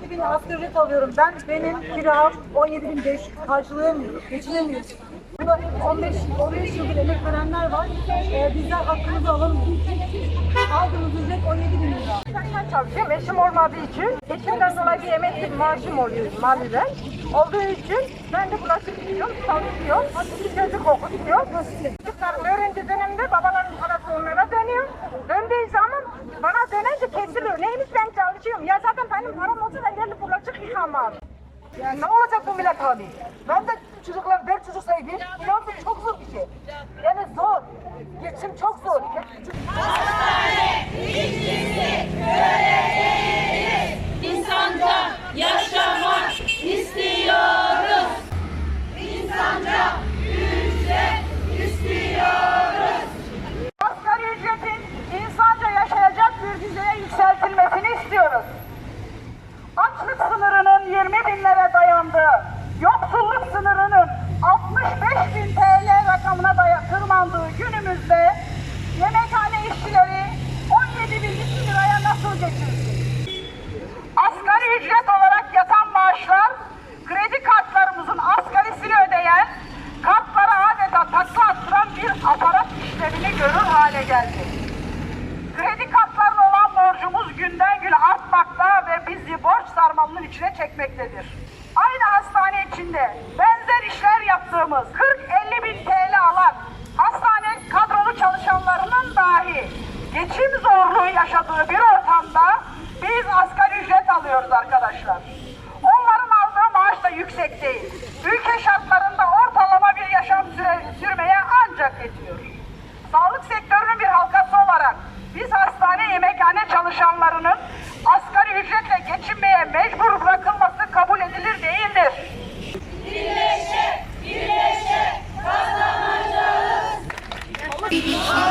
şimdi asgari ücret alıyorum. Ben benim kiram 17.500 karşılayamıyorum. Geçinemiyorum. Burada 15 15 yıldır emek verenler var. Ee, bizler hakkımızı alamıyoruz. Aldığımız ücret 17 bin lira. Ben çalışıyorum. Eşim olmadığı için eşimden dolayı bir emekli maaşım oluyor maliden. Olduğu için ben de bulaşık yıkıyorum, çalışıyorum, çocuk okutuyorum. Çocuklarım öğrenci döneminde babaların ben çalışıyorum. Ya zaten benim param olsa da gelip bulaşık yıkamam. Yani ne olacak bu millet hali? Ben de çocuklar, dört çocuk sahibiyim. İnan ki çok zor bir şey. Yani zor. Geçim çok zor. İnsanca yaşamak istiyoruz. İnsanca ücret istiyoruz. Asgari ücretin insanca yaşayacak bir düzeye yükseltilmesini istiyoruz. Açlık sınırının 20 binlere dayandığı, yoksulluk sınırının 65 bin TL rakamına daya- tırmandığı günümüzde yemekhane işçileri 17 bin liraya nasıl geçirsin? Asgari ücret olarak yatan maaşlar, kredi kartlarımızın asgarisini ödeyen, kartlara adeta takla attıran bir aparat işlevini görür hale geldi. İçine çekmektedir. Aynı hastane içinde benzer işler yaptığımız 40-50 bin TL alan hastane kadrolu çalışanlarının dahi geçim zorluğu yaşadığı bir ortamda biz asgari ücret alıyoruz arkadaşlar. Onların aldığı maaş da yüksek değil. Ülke şartlarında ortalama bir yaşam süre, sürmeye ancak yetiyor. Sağlık sektörünün bir halkası olarak biz hastane yemekhane çalışanlarının Oh.